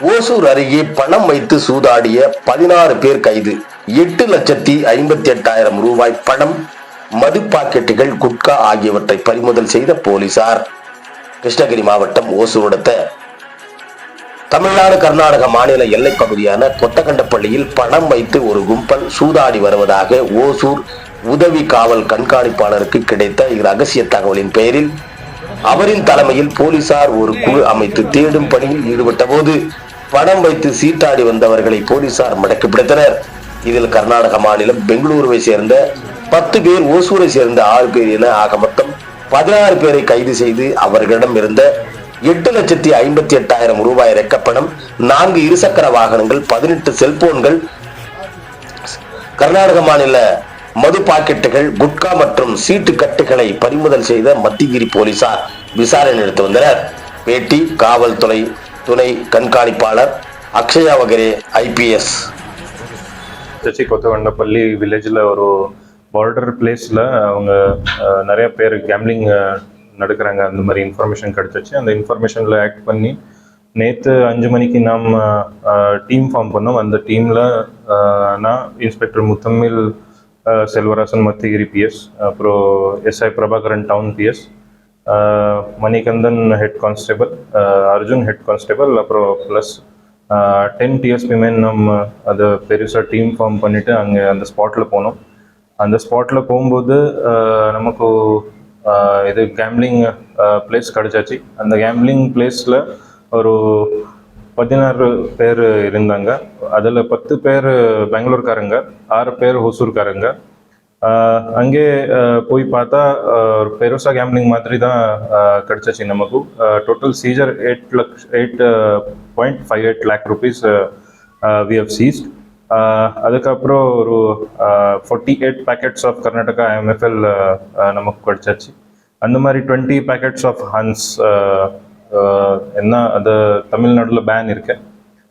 ஓசூர் அருகே பணம் வைத்து சூதாடிய பதினாறு பேர் கைது. எட்டு லட்சத்தி ஐம்பத்தி எட்டாயிரம் ரூபாய் பணம் மது பாக்கெட்டுகள் குட்கா ஆகியவற்றை பறிமுதல் செய்த போலீசார். கிருஷ்ணகிரி மாவட்டம் ஓசூர் அடுத்த தமிழ்நாடு கர்நாடக மாநில எல்லைப் பகுதியான கொத்தகண்டப்பள்ளியில் பணம் வைத்து ஒரு கும்பல் சூதாடி வருவதாக ஓசூர் உதவி காவல் கண்காணிப்பாளருக்கு கிடைத்த ரகசிய தகவலின் பெயரில் அவரின் தலைமையில் போலீசார் ஒரு குழு அமைத்து தேடும் பணியில் ஈடுபட்ட போது பணம் வைத்து சீட்டாடி வந்தவர்களை போலீசார் மடக்கி பிடித்தனர். இதில் கர்நாடக மாநிலம் பெங்களூருவை சேர்ந்த பத்து பேர் ஓசூரை சேர்ந்த ஆறு பேர் என ஆக மொத்தம் பதினாறு பேரை கைது செய்து அவர்களிடம் இருந்த எட்டு லட்சத்தி ஐம்பத்தி எட்டாயிரம் ரூபாய் ரெக்கப்பணம் நான்கு இருசக்கர வாகனங்கள் பதினெட்டு செல்போன்கள் கர்நாடக மாநில மது பாக்கெட்டுகள் குட்கா மற்றும் சீட்டு கட்டுகளை பறிமுதல் செய்த மத்திகிரி போலீசார் விசாரணை நடத்தி வந்தனர். பேட்டி காவல்துறை துணை கண்காணிப்பாளர் அக்ஷயா வகரே ஐபிஎஸ் திருச்சி கொத்தவண்டப்பள்ளி வில்லேஜில் ஒரு பார்டர் பிளேஸில் அவங்க நிறைய பேர் கேம்லிங் நடக்கிறாங்க. அந்த மாதிரி இன்ஃபர்மேஷன் கிடச்சிச்சு. அந்த இன்ஃபர்மேஷனில் ஆக்ட் பண்ணி நேற்று அஞ்சு மணிக்கு நாம் டீம் ஃபார்ம் பண்ணோம். அந்த டீமில் நான் இன்ஸ்பெக்டர் முத்தமிழ் செல்வராசன் மத்திகிரி பிஎஸ் அப்புறம் SI Prabhakaran town PS Manikandan head constable Arjun head constable அப்புறம் ப்ளஸ் டென் டிஎஸ்பி மேன் நம்ம அதை பெருசாக டீம் ஃபார்ம் பண்ணிவிட்டு அங்கே அந்த ஸ்பாட்டில் போனோம். அந்த ஸ்பாட்டில் போகும்போது நமக்கு இது கேம்லிங் பிளேஸ் கிடச்சாச்சு. அந்த கேம்லிங் பிளேஸில் ஒரு பதினாறு பேர் இருந்தாங்க. அதில் பத்து பேர் பெங்களூர்காரங்க ஆறு பேர் ஹொசூர்காரங்க. அங்கே போய் பார்த்தா ஒரு பெருசா கேம்லிங் மாதிரி தான் ஆஹ் கிடைச்சிச்சு நமக்கு. Total seizure eight lakhs eight point five eight lakh rupees we have seized அதுக்கப்புறம் ஒரு forty eight packets of Karnataka MFL நமக்கு கிடைச்சாச்சு. அந்த மாதிரி டுவெண்ட்டி பேக்கெட்ஸ் ஆஃப் ஹன்ஸ் என்ன அது தமிழ்நாட்டில் பேன் இருக்கு.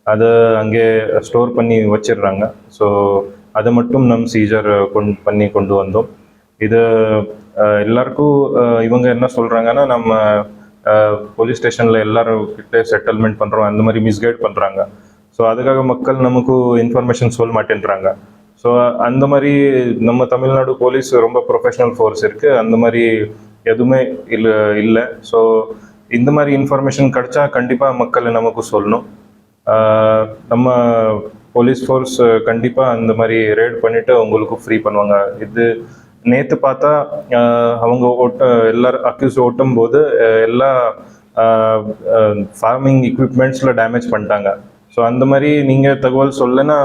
அதை அங்கே ஸ்டோர் பண்ணி வச்சிடுறாங்க. ஸோ அதை மட்டும் நம் சீஜர் கொண்டு பண்ணி கொண்டு வந்தோம். இது எல்லாருக்கும் இவங்க என்ன சொல்கிறாங்கன்னா நம்ம போலீஸ் ஸ்டேஷனில் எல்லாரும் செட்டில்மெண்ட் பண்ணுறோம் அந்த மாதிரி மிஸ்கைட் பண்ணுறாங்க ஸோ அதுக்காக மக்கள் நமக்கு இன்ஃபர்மேஷன் சொல்ல மாட்டேன்றாங்க. ஸோ அந்த மாதிரி நம்ம தமிழ்நாடு போலீஸ் ரொம்ப ப்ரொஃபஷனல் ஃபோர்ஸ் இருக்குது அந்த மாதிரி எதுவுமே இல்லை இல்லை. ஸோ இந்த மாதிரி இன்ஃபர்மேஷன் கிடைச்சா கண்டிப்பாக மக்களை நமக்கு சொல்லணும். நம்ம போலீஸ் ஃபோர்ஸ் கண்டிப்பாக அந்த மாதிரி ரேட் பண்ணிவிட்டு உங்களுக்கு ஃப்ரீ பண்ணுவாங்க. இது நேற்று பார்த்தா அவங்க ஓட்ட எல்லாரும் அக்யூஸ் ஓட்டும் போது எல்லா ஃபார்மிங் எக்யூப்மெண்ட்ஸில் டேமேஜ் பண்ணிட்டாங்க. ஸோ அந்த மாதிரி நீங்கள் தகவல் சொல்லுன்னா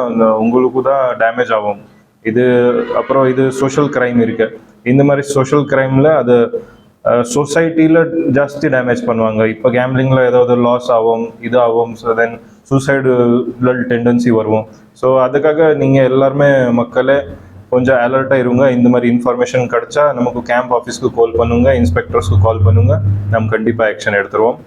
உங்களுக்கு தான் டேமேஜ் ஆகும். இது அப்புறம் இது சோஷியல் கிரைம் இருக்குது இந்த மாதிரி சோஷியல் கிரைமில் அது சொசைட்டியில் ஜாஸ்தி டேமேஜ் பண்ணுவாங்க. இப்போ கேம்லிங்கில் ஏதாவது லாஸ் ஆகும் இது ஆகும் ஸோ தென் சூசைடு டெண்டன்சி வரும். ஸோ அதுக்காக நீங்கள் எல்லாருமே மக்களே கொஞ்சம் அலர்ட்டாக இருங்க. இந்த மாதிரி இன்ஃபர்மேஷன் கிடைச்சா நமக்கு கேம்ப் ஆஃபீஸ்க்கு கால் பண்ணுங்க இன்ஸ்பெக்டர்ஸ்க்கு கால் பண்ணுங்க. நம்ம கண்டிப்பாக ஆக்ஷன் எடுத்துருவோம்.